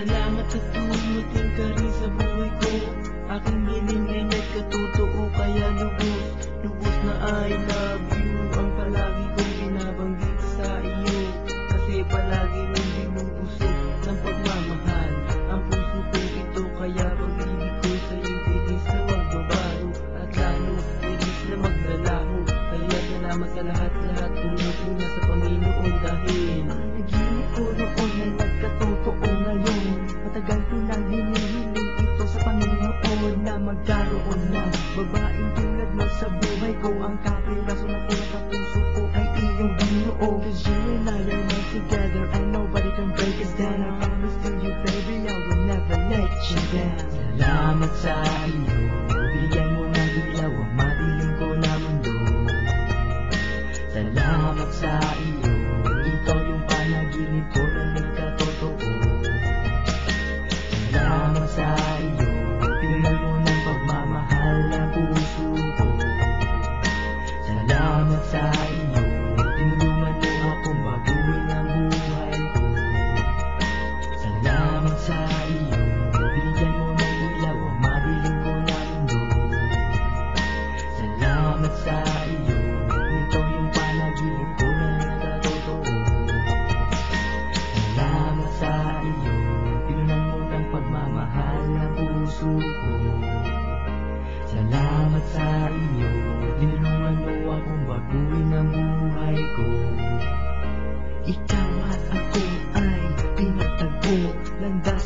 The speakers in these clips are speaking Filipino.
Salamat at tumutin ka rin sa buhay ko. Aking binigyan at katotoo kaya lubos Lubos na I love you Ang palagi kong binabanggit sa iyo. Kasi palagi mong binubusog ng pagmamahal. Ang puso kong ito kaya pag-ibig ko sa iyo Inis na magbabago. At lalo Inis na maglalaho Kaya salamat sa lahat-lahat. Babaeng tulad mo sa buhay ko ang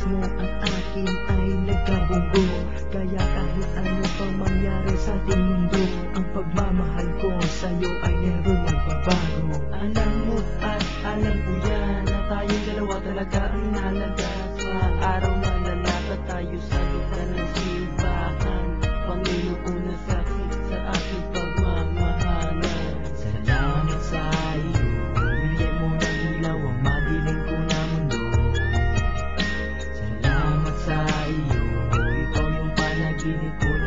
mo at akin ay nagkabunggo Kaya kahit ano pang mangyari sa ating mundo Ang pagmamahal ko sa'yo ay never magbabago Alam mo at alam ko yan Na tayong dalawa talaga ang nalaga sa araw Di.